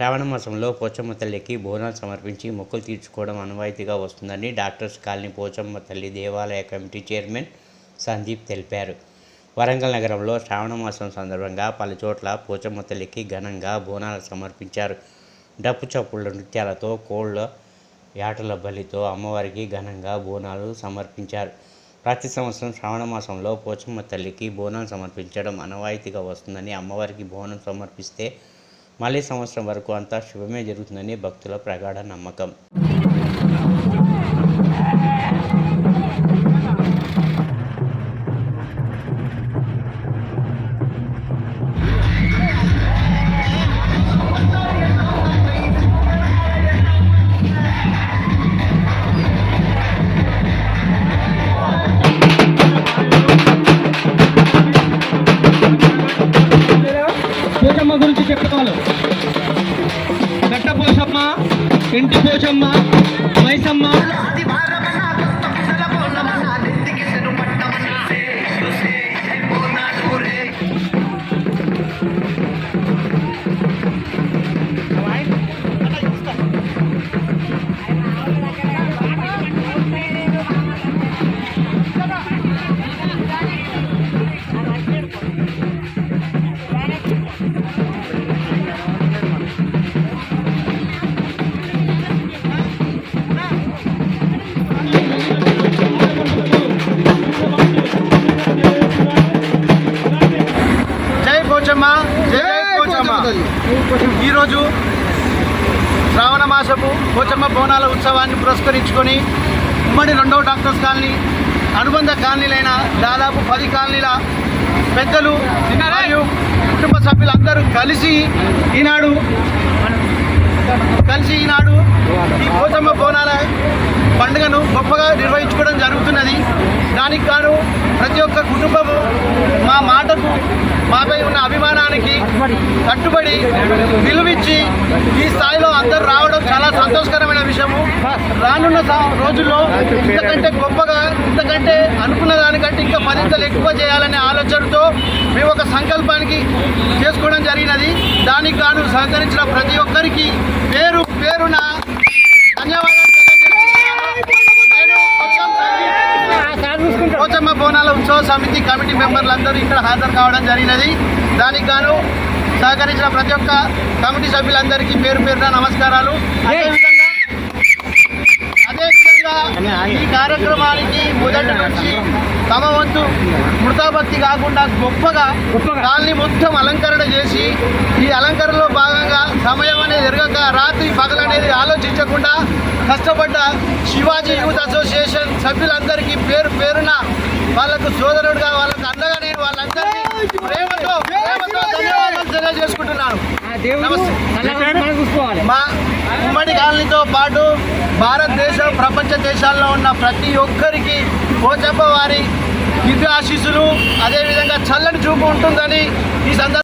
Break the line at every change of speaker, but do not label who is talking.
శ్రావణ మాసంలో పోచమ్మ తల్లికి బోనాలు సమర్పించి మొక్కులు తీర్చుకోవడం అనువాయితీగా వస్తుందని డాక్టర్స్ కాలనీ పోచమ్మ తల్లి దేవాలయ కమిటీ చైర్మన్ సందీప్ తెలిపారు. వరంగల్ నగరంలో శ్రావణ మాసం సందర్భంగా పలు చోట్ల పోచమ్మ తల్లికి ఘనంగా బోనాలు సమర్పించారు. డప్పు చప్పుళ్ళ నృత్యాలతో కోళ్ళ యాటల బలితో అమ్మవారికి ఘనంగా బోనాలు సమర్పించారు. ప్రతి సంవత్సరం శ్రావణ మాసంలో పోచమ్మ తల్లికి బోనం సమర్పించడం అనవాయితీగా వస్తుందని అమ్మవారికి బోనం సమర్పిస్తే మళ్ళీ సంవత్సరం వరకు అంతా శుభమే జరుగుతుందని భక్తుల ప్రగాఢ నమ్మకం.
గురించి చెప్పుకోవాలి. గట్ట పోషమ్మ ఇంటి పోషమ్మ మైసమ్మ.
ఈరోజు శ్రావణ మాసపు పోచమ్మ బోనాల ఉత్సవాన్ని పురస్కరించుకొని ఉమ్మడి రెండవ డాక్టర్స్ కాలనీ అనుబంధ కాలనీలైన దాదాపు పది కాలనీల పెద్దలు మరియు కుటుంబ సభ్యులందరూ కలిసి ఈనాడు కలిసి ఈనాడు ఈ పోచమ్మ బోనాల పండుగను గొప్పగా నిర్వహించుకోవడం జరుగుతున్నది. దానికి గాను ప్రతి ఒక్క కుటుంబము మా మాటకు మాపై ఉన్న అభిమానానికి కట్టుబడి విలువిచ్చి ఈ స్థాయిలో అందరూ రావడం చాలా సంతోషకరమైన విషయము. రానున్న రోజుల్లో ఇంతకంటే గొప్పగా ఇంతకంటే అనుకున్న దానికంటే ఇంకా మరింతలు ఎక్కువ చేయాలనే ఆలోచనతో మేము ఒక సంకల్పానికి చేసుకోవడం జరిగినది. దానికి గాను సహకరించిన ప్రతి ఒక్కరికి పేరు పేరున ధన్యవాదాలు. బోనాల ఉత్సవ సమితి కమిటీ మెంబర్లందరూ ఇక్కడ హాజరు కావడం జరిగినది. దానికి గాను సహకరించిన ప్రతి ఒక్క కమిటీ సభ్యులందరికీ పేరు పేరున నమస్కారాలు. అదేవిధంగా అదేవిధంగా ఈ కార్యక్రమానికి మొదటి నుంచి తమ వంతు మృతాభక్తి కాకుండా గొప్పగా కాలనీ మొత్తం అలంకరణ చేసి ఈ అలంకరణలో భాగంగా సమయం అనేది ఎరగక రాత్రి పగలనేది ఆలోచించకుండా కష్టపడ్డ శివాజీ యూత్ అసోసియేషన్ సభ్యులందరికీ పేరు పేరున వాళ్ళకు సోదరుడుగా వాళ్ళకు అండగా నేను వాళ్ళందరినీ ప్రేమతో ప్రేమతో ధన్యవాదాలు తెలియజేసుకుంటున్నాను. మా ఉమ్మడి కాలనీతో పాటు భారతదేశం ప్రపంచ దేశాల్లో ఉన్న ప్రతి ఒక్కరికి పోచప్ప వారి దివ్య ఆశీస్సులు అదేవిధంగా చల్లని చూపు ఉంటుందని ఈ సందర్భంగా